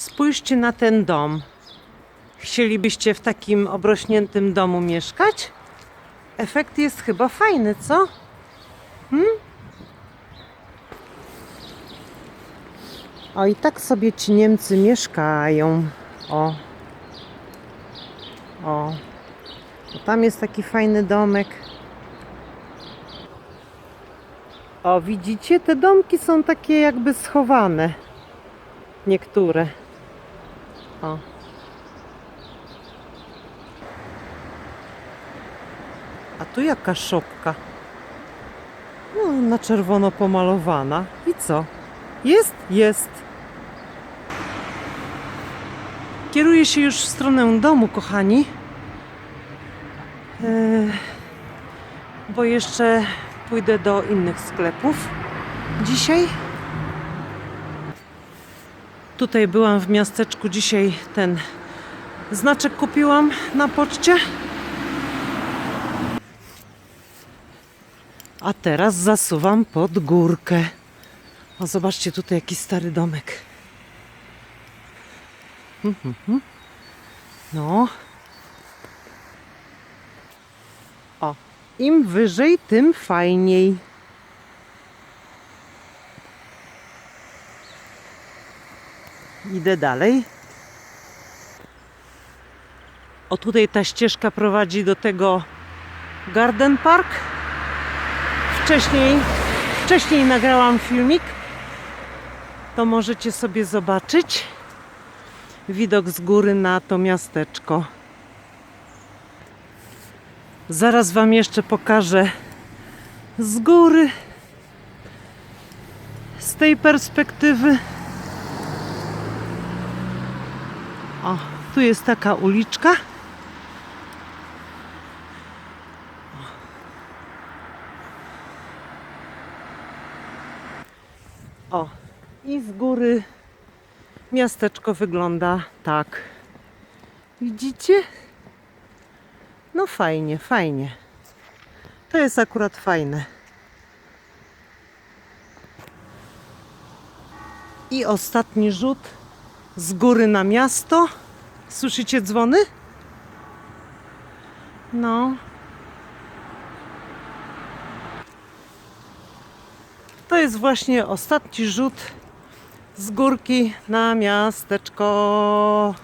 Spójrzcie na ten dom. Chcielibyście w takim obrośniętym domu mieszkać? Efekt jest chyba fajny, co? Hmm? O, i tak sobie ci Niemcy mieszkają. O. O. O, tam jest taki fajny domek. O, widzicie? Te domki są takie jakby schowane. Niektóre. O. A tu jaka szopka. No, na czerwono pomalowana. I co? Jest? Jest. Kieruję się już w stronę domu, kochani. Yy, bo jeszcze pójdę do innych sklepów dzisiaj. Tutaj byłam w miasteczku dzisiaj ten znaczek kupiłam na poczcie. A teraz zasuwam pod górkę. O, zobaczcie tutaj jaki stary domek. Mhm, mhm. No. O, im wyżej, tym fajniej. Idę dalej. O, tutaj ta ścieżka prowadzi do tego Garden Park. Wcześniej, wcześniej nagrałam filmik. To możecie sobie zobaczyć. Widok z góry na to miasteczko. Zaraz Wam jeszcze pokażę z góry, z tej perspektywy. O, tu jest taka uliczka. O, i z góry miasteczko wygląda tak. Widzicie? No fajnie, fajnie. To jest akurat fajne. I ostatni rzut z góry na miasto. Słyszycie dzwony? No. To jest właśnie ostatni rzut z górki na miasteczko.